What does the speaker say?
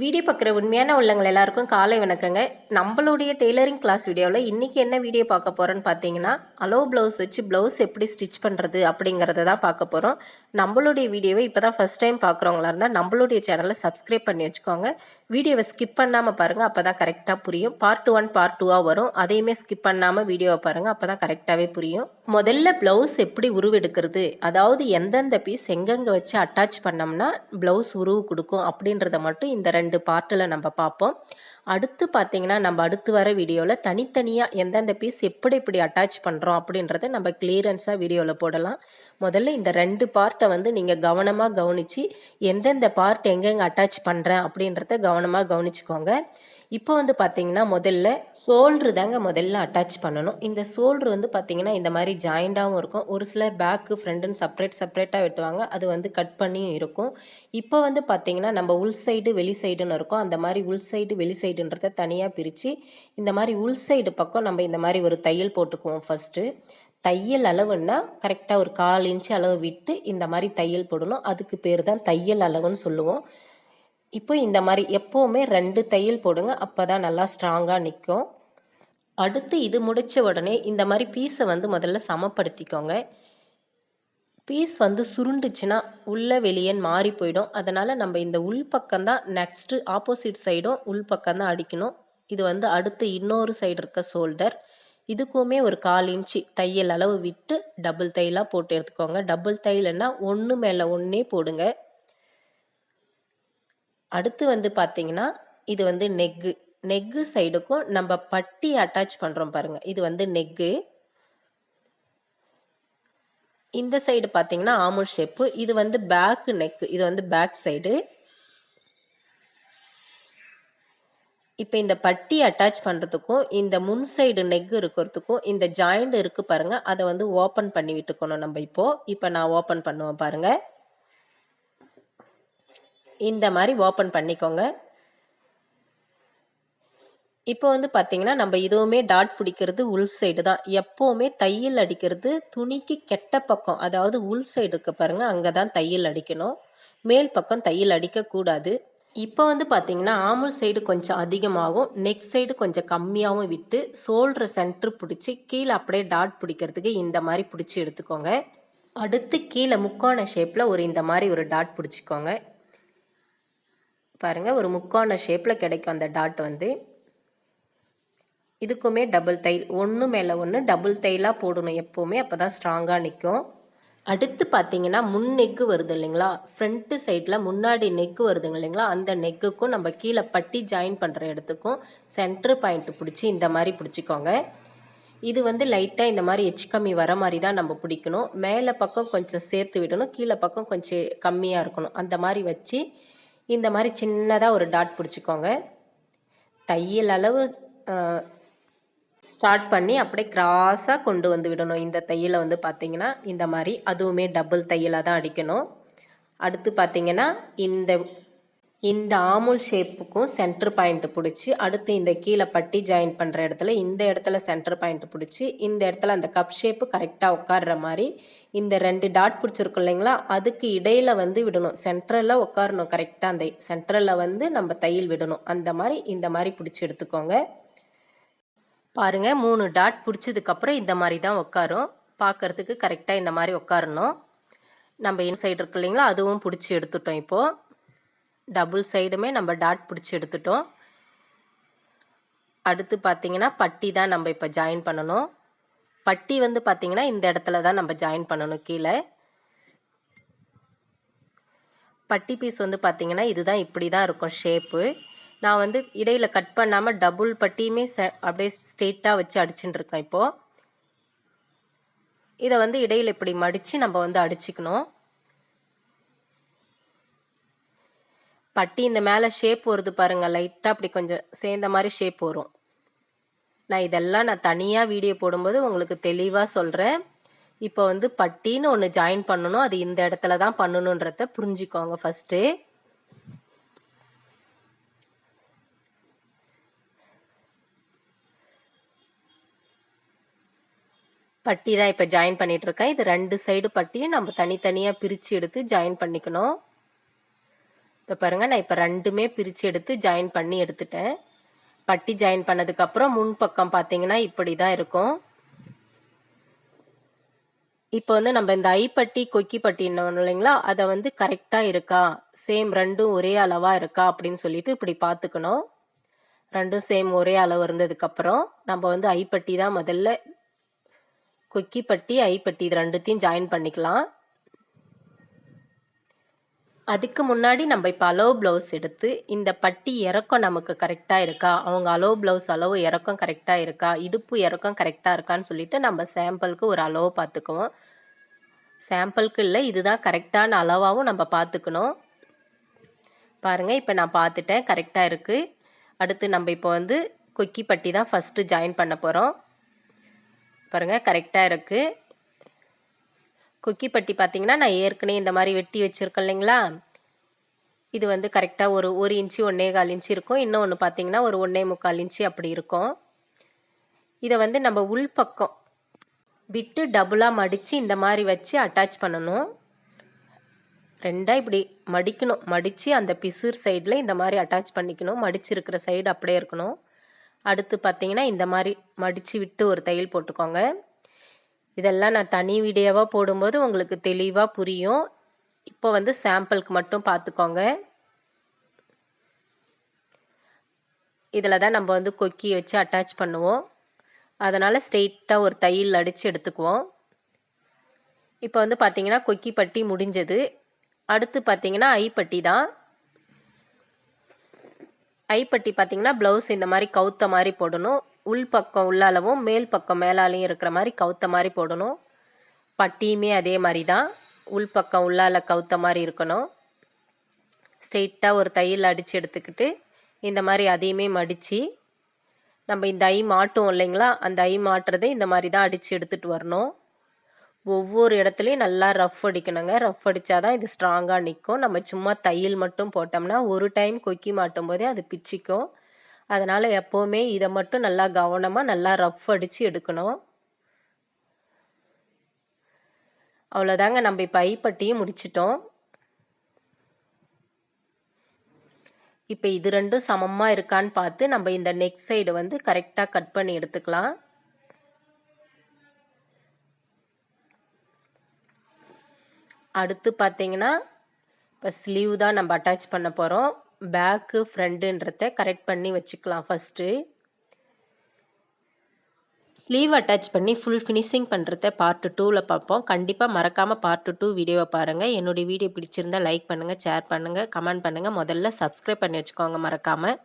Video பார்க்குற உண்மையான உள்ளங்கள் எல்லாருக்கும் காலை வணக்கங்க. நம்மளுடைய டெய்லரிங் கிளாஸ் வீடியோவில் இன்றைக்கி என்ன வீடியோ பார்க்க போகிறோன்னு பார்த்தீங்கன்னா அலோ ப்ளவுஸ் வச்சு ப்ளவுஸ் எப்படி ஸ்டிச் பண்ணுறது அப்படிங்கிறத தான் பார்க்க போகிறோம் நம்மளுடைய வீடியோவை இப்போ தான் ஃபஸ்ட் டைம் பார்க்குறவங்களா இருந்தால் நம்மளுடைய சேனலை சப்ஸ்கிரைப் பண்ணி வச்சுக்கோங்க. வீடியோவை ஸ்கிப் பண்ணாமல் பாருங்கள் அப்போ தான் கரெக்டாக புரியும். பார்ட் ஒன் பார்ட் டூவாக வரும். அதையுமே ஸ்கிப் பண்ணாமல் வீடியோவை பாருங்கள் அப்போ தான் கரெக்டாகவே புரியும். முதல்ல ப்ளவுஸ் எப்படி உருவெடுக்கிறது அதாவது எந்தெந்த பீஸ் எங்கெங்கே வச்சு அட்டாச் பண்ணோம்னா ப்ளவுஸ் உருவு கொடுக்கும் அப்படின்றத மட்டும் இந்த ரெண்டு பாட்டில் நம்ம பார்ப்போம். அடுத்து பார்த்தீங்கன்னா நம்ம அடுத்து வர வீடியோவில் தனித்தனியாக எந்தெந்த பீஸ் எப்படி எப்படி அட்டாச் பண்ணுறோம் அப்படின்றத நம்ம கிளியரன்ஸாக வீடியோவில் போடலாம். முதல்ல இந்த ரெண்டு பார்ட்டை வந்து நீங்கள் கவனமாக கவனித்து எந்தெந்த பார்ட் எங்கெங்கே அட்டாச் பண்ணுறேன் அப்படின்றத கவனமாக கவனிச்சுக்கோங்க. இப்போ வந்து பார்த்தீங்கன்னா முதல்ல சோல்ட்ரு தாங்க முதல்ல அட்டாச் பண்ணணும். இந்த சோல்ட்ரு வந்து பார்த்தீங்கன்னா இந்த மாதிரி ஜாயிண்டாகவும் இருக்கும். ஒரு சிலர் பேக்கு ஃப்ரண்ட்டுன்னு செப்பரேட் செப்பரேட்டாக வெட்டுவாங்க. அது வந்து கட் பண்ணியும் இருக்கும். இப்போ வந்து பார்த்தீங்கன்னா நம்ம உள் சைடு வெளி சைடுன்னு இருக்கும். அந்த மாதிரி உள் சைடு வெளி சைடு சைடுன்றத தனியாக பிரித்து இந்த மாதிரி உள் சைடு பக்கம் நம்ம இந்த மாதிரி ஒரு தையல் போட்டுக்குவோம் ஃபஸ்ட்டு தையல் அளவுன்னா கரெக்டாக ஒரு கால் இன்ச்சு அளவு விட்டு இந்த மாதிரி தையல் போடணும். அதுக்கு பேர் தான் தையல் அளவுன்னு சொல்லுவோம். இப்போ இந்த மாதிரி எப்போவுமே ரெண்டு தையல் போடுங்க அப்போ தான் நல்லா ஸ்ட்ராங்காக நிற்கும் அடுத்து இது முடித்த உடனே இந்த மாதிரி பீஸை வந்து முதல்ல சமப்படுத்திக்கோங்க. பீஸ் வந்து சுருண்டுச்சுன்னா உள்ள வெளியேன்னு மாறி போயிடும். அதனால் நம்ம இந்த உள் பக்கம் தான் நெக்ஸ்ட்டு ஆப்போசிட் சைடும் உள் பக்கம் தான் அடிக்கணும். இது வந்து அடுத்து இன்னொரு சைடு இருக்க ஷோல்டர் இதுக்குமே ஒரு கால் இன்ச்சு தையல் அளவு விட்டு டபுள் தையலாக போட்டு எடுத்துக்கோங்க. டபுள் தையல்னா ஒன்று மேலே ஒன்றே போடுங்க. அடுத்து வந்து பார்த்தீங்கன்னா இது வந்து நெக்கு நெக்கு சைடுக்கும் நம்ம பட்டி அட்டாச் பண்ணுறோம் பாருங்கள் இது வந்து நெக்கு இந்த சைடு பார்த்தீங்கன்னா ஆமுல் ஷேப்பு இது வந்து பேக்கு நெக்கு இது வந்து பேக் சைடு இப்போ இந்த பட்டி அட்டாச் பண்ணுறதுக்கும் இந்த முன் சைடு நெக் இருக்கிறதுக்கும் இந்த ஜாயிண்ட் இருக்குது பாருங்கள் அதை வந்து ஓப்பன் பண்ணி விட்டுக்கணும் நம்ம இப்போது இப்போ நான் ஓப்பன் பண்ணுவேன் பாருங்கள் இந்த மாதிரி ஓப்பன் பண்ணிக்கோங்க. இப்போ வந்து பார்த்தீங்கன்னா நம்ம இதுவுமே டாட் பிடிக்கிறது உள் சைடு தான். எப்போவுமே தையல் அடிக்கிறது துணிக்கு கெட்ட பக்கம் அதாவது உள் சைடு இருக்க பாருங்கள் அங்கே தான் தையல் அடிக்கணும். மேல் பக்கம் தையல் அடிக்கக்கூடாது. இப்போ வந்து பார்த்தீங்கன்னா ஆமுல் சைடு கொஞ்சம் அதிகமாகும் நெக் சைடு கொஞ்சம் கம்மியாகவும் விட்டு சோல்டர் சென்டர் பிடிச்சி கீழே அப்படியே டாட் பிடிக்கிறதுக்கு இந்த மாதிரி பிடிச்சி எடுத்துக்கோங்க. அடுத்து கீழே முக்கோண ஷேப்பில் ஒரு இந்த மாதிரி ஒரு டாட் பிடிச்சிக்கோங்க. பாருங்கள் ஒரு முக்கோண ஷேப்பில் கிடைக்கும் அந்த டாட் வந்து. இதுக்குமே டபுள் தைல் ஒன்று மேலே ஒன்று டபுள் தைலாக போடணும் எப்போவுமே. அப்போ தான் ஸ்ட்ராங்காக நிற்கும் அடுத்து பார்த்தீங்கன்னா முன் நெக்கு வருது இல்லைங்களா? ஃப்ரண்ட்டு சைடில் முன்னாடி நெக்கு வருதுங்க இல்லைங்களா? அந்த நெக்குக்கும் நம்ம கீழே பட்டி ஜாயின் பண்ணுற இடத்துக்கும் சென்ட்ரு பாயிண்ட் பிடிச்சி இந்த மாதிரி பிடிச்சிக்கோங்க. இது வந்து லைட்டாக இந்த மாதிரி எச் கம்மி வர மாதிரி தான் நம்ம பிடிக்கணும். மேலே பக்கம் கொஞ்சம் சேர்த்து விடணும். கீழே பக்கம் கொஞ்சம் கம்மியாக இருக்கணும். அந்த மாதிரி வச்சு இந்த மாதிரி சின்னதாக ஒரு டாட் பிடிச்சிக்கோங்க. தையல் அளவு ஸ்டார்ட் பண்ணி அப்படியே கிராஸாக கொண்டு வந்து விடணும். இந்த தையலை வந்து பார்த்திங்கன்னா இந்த மாதிரி அதுவுமே டபுள் தையலாக தான் அடிக்கணும். அடுத்து பார்த்திங்கன்னா இந்த இந்த ஆமுல் ஷேப்புக்கும் சென்டர் பாயிண்ட் பிடிச்சி அடுத்து இந்த கீழே பட்டி ஜாயின் பண்ணுற இடத்துல இந்த இடத்துல சென்டர் பாயிண்ட் பிடிச்சி இந்த இடத்துல அந்த கப் ஷேப்பு கரெக்டாக உட்கார்ற மாதிரி இந்த ரெண்டு டாட் பிடிச்சிருக்கோம் இல்லைங்களா அதுக்கு இடையில் வந்து விடணும். சென்ட்ரலில் உட்காரணும் கரெக்டாக அந்த சென்ட்ரலில் வந்து நம்ம தையல் விடணும். அந்த மாதிரி இந்த மாதிரி பிடிச்சி எடுத்துக்கோங்க. பாருங்கள் மூணு டாட் பிடிச்சதுக்கப்புறம் இந்த மாதிரி தான் உட்காரும் பார்க்குறதுக்கு கரெக்டாக இந்த மாதிரி உட்காரணும் நம்ம இன்சைடு இருக்கு இல்லைங்களா அதுவும் பிடிச்சி எடுத்துட்டோம் இப்போது டபுள் சைடுமே நம்ம டாட் பிடிச்சி எடுத்துட்டோம். அடுத்து பார்த்தீங்கன்னா பட்டி தான் நம்ம இப்போ ஜாயின் பண்ணணும். பட்டி வந்து பார்த்திங்கன்னா இந்த இடத்துல தான் நம்ம ஜாயின் பண்ணணும் கீழே. பட்டி பீஸ் வந்து பார்த்திங்கன்னா இதுதான் இப்படி தான் இருக்கும் ஷேப்பு நான் வந்து இடையில் கட் பண்ணாமல் டபுள் பட்டியுமே ச அப்படியே ஸ்ட்ரெயிட்டாக வச்சு அடிச்சுட்டு இருக்கேன் இப்போது இதை வந்து இடையில் இப்படி மடித்து நம்ம வந்து அடிச்சுக்கணும். பட்டி இந்த மேலே ஷேப் வருது பாருங்கள் லைட்டாக அப்படி கொஞ்சம் சேர்ந்த மாதிரி ஷேப் வரும். நான் இதெல்லாம் நான் தனியாக வீடியோ போடும்போது உங்களுக்கு தெளிவாக சொல்கிறேன் இப்போ வந்து பட்டின்னு ஒன்று ஜாயின் பண்ணணும். அது இந்த இடத்துல தான் பண்ணணுன்றத புரிஞ்சுக்கோங்க ஃபஸ்ட்டு பட்டி தான் இப்போ ஜாயின் பண்ணிகிட்ருக்கேன் இது ரெண்டு சைடு பட்டியும் நம்ம தனித்தனியாக பிரித்து எடுத்து ஜாயின் பண்ணிக்கணும். இப்போ பாருங்கள் நான் இப்போ ரெண்டுமே பிரித்து எடுத்து ஜாயின் பண்ணி எடுத்துட்டேன். பட்டி ஜாயின் பண்ணதுக்கப்புறம் முன் பக்கம் பார்த்தீங்கன்னா இப்படி தான் இருக்கும். இப்போ வந்து நம்ம இந்த ஐப்பட்டி கொக்கி பட்டின்னு இல்லைங்களா? அதை வந்து கரெக்டாக இருக்கா? சேம் ரெண்டும் ஒரே அளவாக இருக்கா? அப்படின்னு சொல்லிட்டு இப்படி பார்த்துக்கணும் ரெண்டும் சேம் ஒரே அளவு இருந்ததுக்கப்புறம் நம்ம வந்து ஐப்பட்டி தான் முதல்ல கொக்கி பட்டி ஐப்பட்டி இது ரெண்டுத்தையும் ஜாயின் பண்ணிக்கலாம். அதுக்கு முன்னாடி நம்ம இப்போ அலோ ப்ளவுஸ் எடுத்து இந்த பட்டி இறக்கம் நமக்கு கரெக்டாக இருக்கா? அவங்க அலோ ப்ளவுஸ் அளவு இறக்கம் கரெக்டாக இருக்கா? இடுப்பு இறக்கம் கரெக்டாக இருக்கான்னு சொல்லிட்டு நம்ம சாம்பிளுக்கு ஒரு அளவு பார்த்துக்குவோம். சாம்பிளுக்கு இல்லை இதுதான் கரெக்டான அளவாகவும் நம்ம பார்த்துக்கணும். பாருங்கள் இப்போ நான் பார்த்துட்டேன் கரெக்டாக இருக்குது அடுத்து நம்ம இப்போ வந்து கொக்கி பட்டி தான் ஃபஸ்ட்டு ஜாயின் பண்ண போகிறோம் பாருங்கள் கரெக்டாக இருக்குது குக்கி பட்டி பார்த்தீங்கன்னா நான் ஏற்கனவே இந்த மாதிரி வெட்டி வச்சுருக்கேன் இல்லைங்களா? இது வந்து கரெக்டாக ஒரு ஒரு இன்ச்சு ஒன்றே கால் இன்ச்சு இருக்கும். இன்னும் ஒன்று பார்த்தீங்கன்னா ஒரு ஒன்றே முக்கால் இன்ச்சு அப்படி இருக்கும். இதை வந்து நம்ம உள் பக்கம் விட்டு டபுளாக மடித்து இந்த மாதிரி வச்சு அட்டாச் பண்ணணும். ரெண்டாக இப்படி மடிக்கணும். மடித்து அந்த பிசுர் சைடில் இந்த மாதிரி அட்டாச் பண்ணிக்கணும். மடிச்சிருக்கிற சைடு அப்படியே இருக்கணும். அடுத்து பார்த்தீங்கன்னா இந்த மாதிரி மடித்து விட்டு ஒரு தையல் போட்டுக்கோங்க. இதெல்லாம் நான் தனி வீடியோவாக போடும்போது உங்களுக்கு தெளிவாக புரியும். இப்போ வந்து சாம்பிளுக்கு மட்டும் பார்த்துக்கோங்க இதில் தான் நம்ம வந்து கொக்கி வச்சு அட்டாச் பண்ணுவோம். அதனால் ஸ்ட்ரெயிட்டாக ஒரு தையல் அடித்து எடுத்துக்குவோம். இப்போ வந்து பார்த்திங்கன்னா கொக்கி பட்டி முடிஞ்சது. அடுத்து பார்த்திங்கன்னா ஐப்பட்டி தான். ஐப்பட்டி பார்த்திங்கன்னா ப்ளவுஸ் இந்த மாதிரி கவுத்த மாதிரி போடணும். உள் பக்கம் உள்ளாலவும் மேல் பக்கம் மேலாலையும் இருக்கிற மாதிரி கவுத்த மாதிரி போடணும். பட்டியுமே அதே மாதிரி தான் உள் பக்கம் உள்ளால கவுத்த மாதிரி இருக்கணும். ஸ்ட்ரெயிட்டாக ஒரு தையல் அடித்து எடுத்துக்கிட்டு இந்த மாதிரி அதையுமே மடித்து நம்ம இந்த ஐ மாட்டும் இல்லைங்களா? அந்த ஐ மாட்டுறதை இந்த மாதிரி தான் அடித்து எடுத்துகிட்டு வரணும். ஒவ்வொரு இடத்துலையும் நல்லா ரஃப் அடிக்கணுங்க. ரஃப் அடித்தா தான் இது ஸ்ட்ராங்காக நிற்கும் நம்ம சும்மா தையல் மட்டும் போட்டோம்னா ஒரு டைம் கொக்கி மாட்டும் போதே அது பிச்சிக்கும். அதனால் எப்போவுமே இதை மட்டும் நல்லா கவனமாக நல்லா ரஃப் அடித்து எடுக்கணும். அவ்வளோதாங்க நம்ம இப்போ ஐப்பட்டியும் முடிச்சிட்டோம். இப்போ இது ரெண்டும் சமமாக இருக்கான்னு பார்த்து நம்ம இந்த நெக் சைடு வந்து கரெக்டாக கட் பண்ணி எடுத்துக்கலாம். அடுத்து பார்த்தீங்கன்னா இப்போ ஸ்லீவ் தான் நம்ம அட்டாச் பண்ண போகிறோம் பேக்கு ஃப்ரண்ட்டுன்றத கரெக்ட் பண்ணி வச்சுக்கலாம் ஃபஸ்ட்டு ஸ்லீவ் அட்டாச் பண்ணி ஃபுல் ஃபினிஷிங் பண்ணுறத பார்ட்டு டூவில் பார்ப்போம். கண்டிப்பாக மறக்காமல் பார்ட்டு டூ வீடியோவை பாருங்கள் என்னுடைய வீடியோ பிடிச்சிருந்தால் லைக் பண்ணுங்கள் ஷேர் பண்ணுங்கள் கமெண்ட் பண்ணுங்கள் முதல்ல சப்ஸ்கிரைப் பண்ணி வச்சுக்கோங்க மறக்காமல்